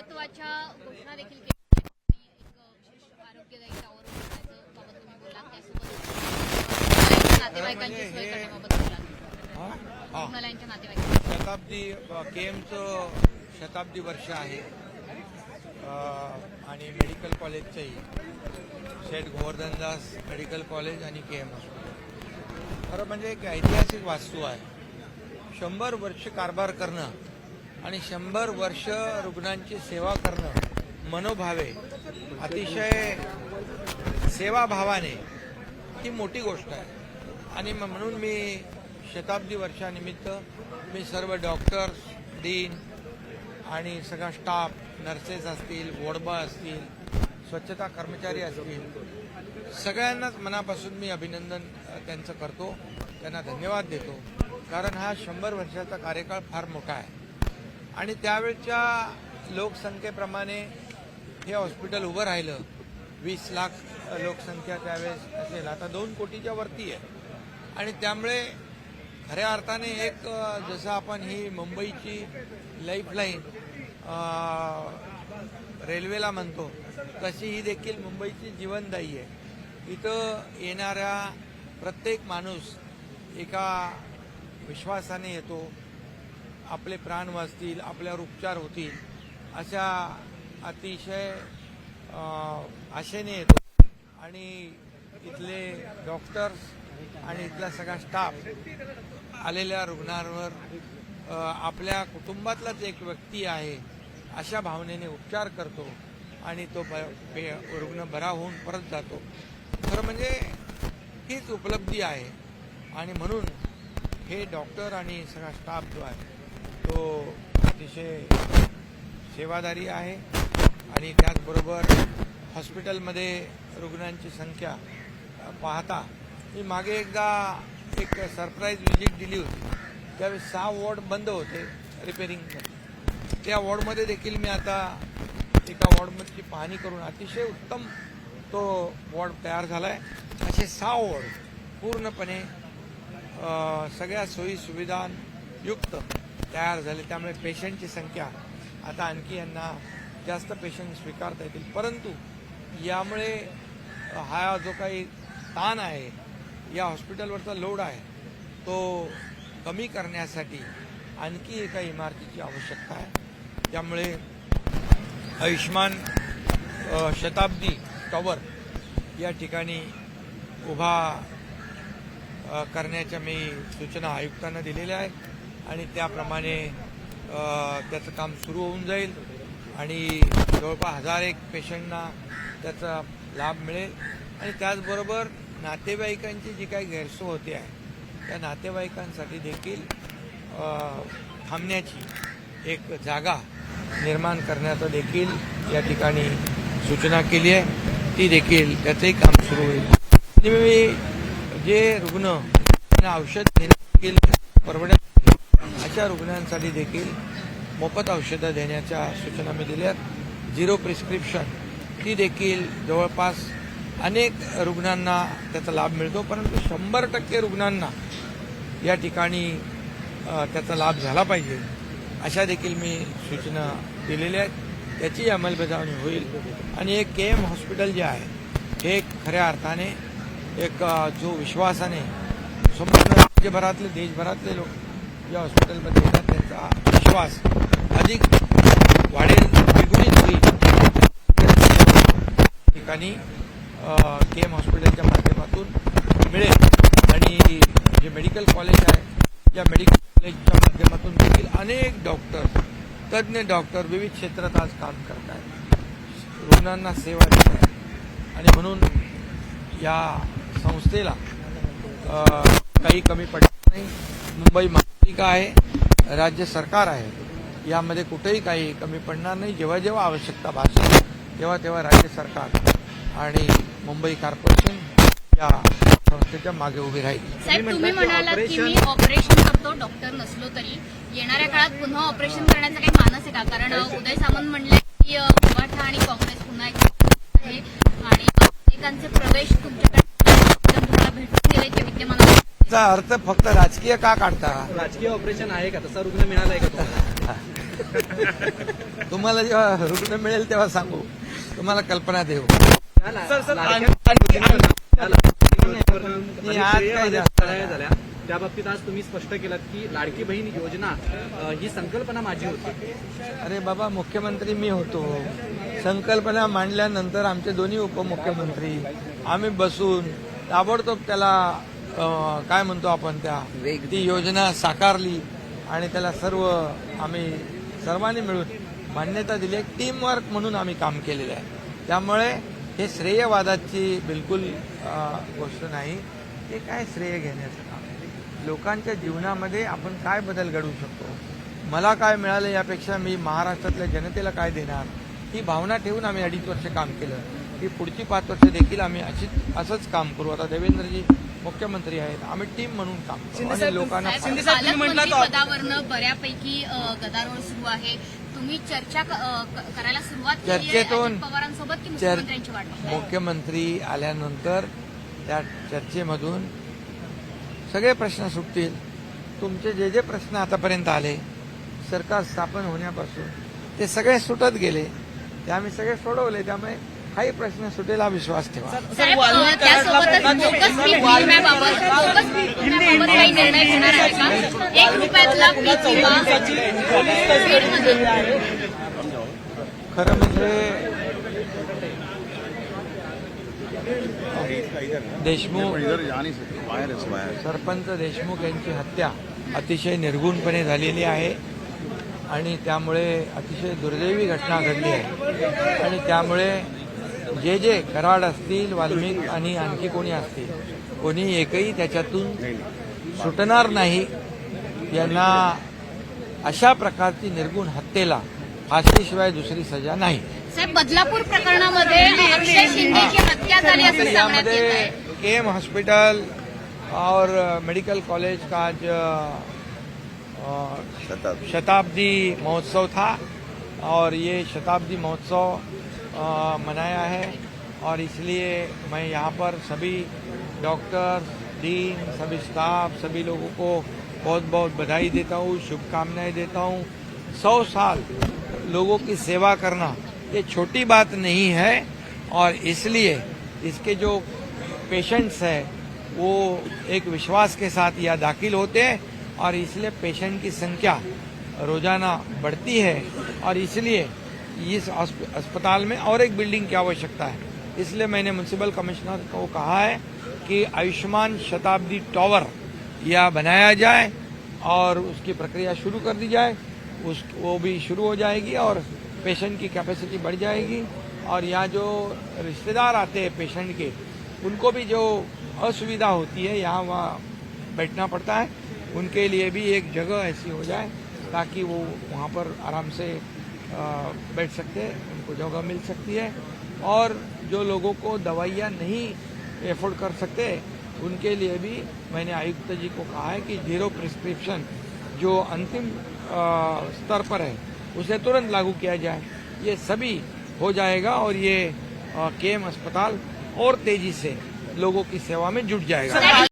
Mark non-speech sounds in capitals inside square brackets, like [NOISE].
महत्त्वाच्या घोषणा देखील केल्या. आणि एक विशेष आरोग्यदायी टावर उभारण्याचं बाबत तुम्ही बोललात त्यासोबत नातेवाईकांची सोय करण्याबाबत बोललात. रुग्णालयांच्या नातेवाईकांची शताब्दी केमचं शताब्दी वर्ष आहे. आणि मेडिकल कॉलेजचंही. शेठ गोवर्धनदास मेडिकल कॉलेज आणि के एम खरं म्हणजे एक ऐतिहासिक वास्तू आहे. शंभर वर्ष कारभार करणं आणि शंभर वर्ष रुग्णांची सेवा करणं मनोभावे अतिशय सेवाभावाने ही मोठी गोष्ट आहे. आणि म्हणून मी शताब्दी वर्षानिमित्त मी सर्व डॉक्टर्स डीन आणि सगळा स्टाफ नर्सेस असतील वॉर्डबॉय असतील स्वच्छता कर्मचारी असतील सगळ्यांनाच मनापासून मी अभिनंदन त्यांचं करतो. त्यांना धन्यवाद देतो. कारण हा शंभर वर्षाचा कार्यकाळ फार मोठा आहे. आणि त्यावेळच्या लोकसंख्येप्रमाणे हे हॉस्पिटल उभं राहिलं. वीस लाख लोकसंख्या त्यावेळेस असेल. आता दोन कोटीच्या वरती आहे. आणि त्यामुळे खऱ्या अर्थाने एक जसं आपण ही मुंबईची लाईफलाईन रेल्वेला म्हणतो तशी ही देखील मुंबईची जीवनदायी आहे. इथं येणाऱ्या प्रत्येक माणूस एका विश्वासाने येतो. आपले प्राण वाचतील आपल्यावर उपचार होतील अशा अतिशय आशेने येतो. आणि इथले डॉक्टर्स आणि इथला सगळा स्टाफ आलेल्या रुग्णांवर आपल्या कुटुंबातलाच एक व्यक्ती आहे अशा भावनेने उपचार करतो आणि तो पे- रुग्ण बरा होऊन परत जातो. खरं म्हणजे हीच उपलब्धी आहे. आणि म्हणून हे डॉक्टर आणि सगळा स्टाफ जो आहे तो अतिशय सेवादारी आहे आणि त्याचबरोबर हॉस्पिटलमध्ये रुग्णांची संख्या पाहता मी मागे एकदा एक सरप्राईज व्हिजिट दिली होती. त्यावेळी सहा वॉर्ड बंद होते रिपेरिंग त्या वॉर्डमध्ये देखील मी आता एका वॉर्डमधची पाहणी करून अतिशय उत्तम तो वॉर्ड तयार झाला आहे असे सहा वॉर्ड पूर्णपणे सगळ्या सोयी सुविधांयुक्त तयार झाले. त्यामुळे पेशंटची संख्या आता आणखी यांना जास्त पेशंट स्वीकारता येतील. परंतु यामुळे हा जो काही ताण आहे या हॉस्पिटलवरचा लोड आहे तो कमी करण्यासाठी आणखी एका इमारतीची आवश्यकता आहे. त्यामुळे आयुष्मान शताब्दी टॉवर या ठिकाणी उभा करण्याच्या मी सूचना आयुक्तांना दिलेल्या आहेत. आणि त्याप्रमाणे त्याचं काम सुरू होऊन जाईल आणि जवळपास हजार एक पेशंटना त्याचा लाभ मिळेल. आणि त्याचबरोबर नातेवाईकांची जी काही गैरसोय होते आहे त्या नातेवाईकांसाठी देखील थांबण्याची एक जागा निर्माण करण्याचं देखील या ठिकाणी सूचना केली आहे. ती देखील त्याचंही काम सुरू होईल. आणि जे रुग्ण त्यांना औषध घेणं देखील परवडत कोरोनाच्या रुग्णांसाठी देखील मोफत औषधं देण्याच्या सूचना मी दिल्या आहेत. झिरो प्रिस्क्रिप्शन ती देखील जवळपास अनेक रुग्णांना त्याचा लाभ मिळतो परंतु शंभर टक्के रुग्णांना या ठिकाणी त्याचा लाभ झाला पाहिजे. अशा देखील मी सूचना दिलेल्या आहेत. त्याची अंमलबजावणी होईल. आणि एक के एम हॉस्पिटल जे आहे हे खऱ्या अर्थाने एक जो विश्वासाने संपूर्ण राज्यभरातले देशभरातले लोक या हॉस्पिटलमध्ये येतात त्यांचा विश्वास अधिक वाढेल द्विगुणित होईल. ठिकाणी के एम हॉस्पिटलच्या माध्यमातून मिळेल. आणि जे मेडिकल कॉलेज आहे या मेडिकल कॉलेजच्या माध्यमातून देखील अनेक डॉक्टर तज्ज्ञ डॉक्टर विविध क्षेत्रात आज काम करत आहेत. रुग्णांना सेवा देत आहेत. आणि म्हणून या संस्थेला काही कमी पडत नाही. मुंबई महापालिका आहे राज्य सरकार आहे यामध्ये कुठेही काही कमी पडणार नाही. जेव्हा जेव्हा आवश्यकता भासेल तेव्हा तेव्हा राज्य सरकार आणि मुंबई कॉर्पोरेशन या संस्थेच्या मागे उभी राहील. साहेब तुम्ही म्हणालात की मी ऑपरेशन करतो डॉक्टर नसलो तरी. येणाऱ्या काळात पुन्हा ऑपरेशन करण्याचा काही मानस आहे का? कारण उदय सामंत म्हणले की मराठा आणि काँग्रेस पुन्हा एक आहे आणि अनेकांचे प्रवेश तुमच्याकडे तुम्हाला भेटून गेले ते विद्यमान याचा अर्थ फक्त राजकीय का काढता? राजकीय ऑपरेशन आहे का? तसा रुग्ण मिळालाय का [LAUGHS] तुम्हाला? जेव्हा रुग्ण मिळेल तेव्हा सांगू. तुम्हाला कल्पना देऊ. सर सर मी आज काय जास्त नाही. झाल्या त्या बाबतीत आज तुम्ही स्पष्ट केलं की लाडकी बहीण योजना अ, ही संकल्पना माझी होती. अरे बाबा मुख्यमंत्री मी होतो. संकल्पना मांडल्यानंतर आमचे दोन्ही उपमुख्यमंत्री आम्ही बसून ताबडतोब त्याला काय म्हणतो आपण त्या? ती योजना साकारली आणि त्याला सर्व आम्ही सर्वांनी मिळून मान्यता दिली. एक टीम वर्क म्हणून आम्ही काम केलेलं आहे. त्यामुळे हे श्रेयवादाची बिलकुल गोष्ट नाही. हे काय श्रेय घेण्याचं काम? लोकांच्या जीवनामध्ये आपण काय बदल घडवू शकतो? मला काय मिळालं यापेक्षा मी महाराष्ट्रातल्या जनतेला काय देणार? ही भावना ठेवून आम्ही अडीच वर्ष काम केलं. की पुढची पाच वर्ष देखील आम्ही अशीच असंच काम करू. आता देवेंद्रजी मुख्यमंत्री आहेत. आम्ही टीम म्हणून काम करू आणि लोकांना शिंदे साहेब, तुम्ही पदावरनं बऱ्यापैकी गदारोळ सुरू आहे. तुम्ही चर्चा करायला सुरुवात केली आहे चर्चेतून पवारांसोबत? मुख्यमंत्री आल्यानंतर त्या चर्चेमधून सगळे प्रश्न सुटतील. तुमचे जे जे प्रश्न आतापर्यंत आले सरकार स्थापन होण्यापासून ते सगळे सुटत गेले. ते आम्ही सगळे सोडवले. त्यामुळे काही प्रश्न सुटेल हा विश्वास ठेवा. साहेब, अ, त्यासोबतच बोगस पीक विम्याबाबत बोगस पीक विम्याबाबत काही निर्णय घेणार आहे का? एक रुपयातला पीक विमा बीडमध्ये खरं म्हणजे देशमुख सरपंच देशमुख यांची हत्या अतिशय निर्गुणपणे झालेली आहे आणि त्यामुळे अतिशय दुर्दैवी घटना घडली आहे. आणि त्यामुळे जे जे कराड असतील वाल्मिक आणि आणखी कोणी असतील कोणी एकही त्याच्यातून सुटणार नाही. यांना अशा प्रकारची निर्गुण हत्येला फाशीशिवाय दुसरी सजा नाही. साहेब बदलापूर प्रकरणामध्ये अक्षय शिंदेची हत्या झाली असं सांगण्यात यामध्ये एम हॉस्पिटल और मेडिकल कॉलेज का आज शताब्दी महोत्सव था और ये शताब्दी महोत्सव मनाया है और इसलिए मैं यहाँ पर सभी डॉक्टर, डीन, सभी स्टाफ, सभी लोगों को बहुत बहुत बधाई देता हूँ, शुभकामनाएँ देता हूँ। सौ साल लोगों की सेवा करना ये छोटी बात नहीं है और इसलिए इसके जो पेशेंट्स हैं, वो एक विश्वास के साथ यहाँ दाखिल होते हैं और इसलिए पेशेंट की संख्या रोज़ाना बढ़ती है और इसलिए इस अस्पताल में और एक बिल्डिंग की आवश्यकता है। इसलिए मैंने म्यूनसिपल कमिश्नर को कहा है कि आयुष्मान शताब्दी टावर यह बनाया जाए और उसकी प्रक्रिया शुरू कर दी जाए, उस, वो भी शुरू हो जाएगी और पेशेंट की कैपेसिटी बढ़ जाएगी और यहाँ जो रिश्तेदार आते हैं पेशेंट के, उनको भी जो असुविधा होती है, यहाँ वहाँ बैठना पड़ता है। उनके लिए भी एक जगह ऐसी हो जाए ताकि वो वहाँ पर आराम से बैठ सकते हैं, उनको जगह मिल सकती है। और जो लोगों को दवाइयाँ नहीं एफोर्ड कर सकते, उनके लिए भी मैंने आयुक्त जी को कहा है कि ज़ीरो प्रिस्क्रिप्शन जो अंतिम स्तर पर है, उसे तुरंत लागू किया जाए। ये सभी हो जाएगा और ये के अस्पताल और तेज़ी से लोगों की सेवा में जुट जाएगा।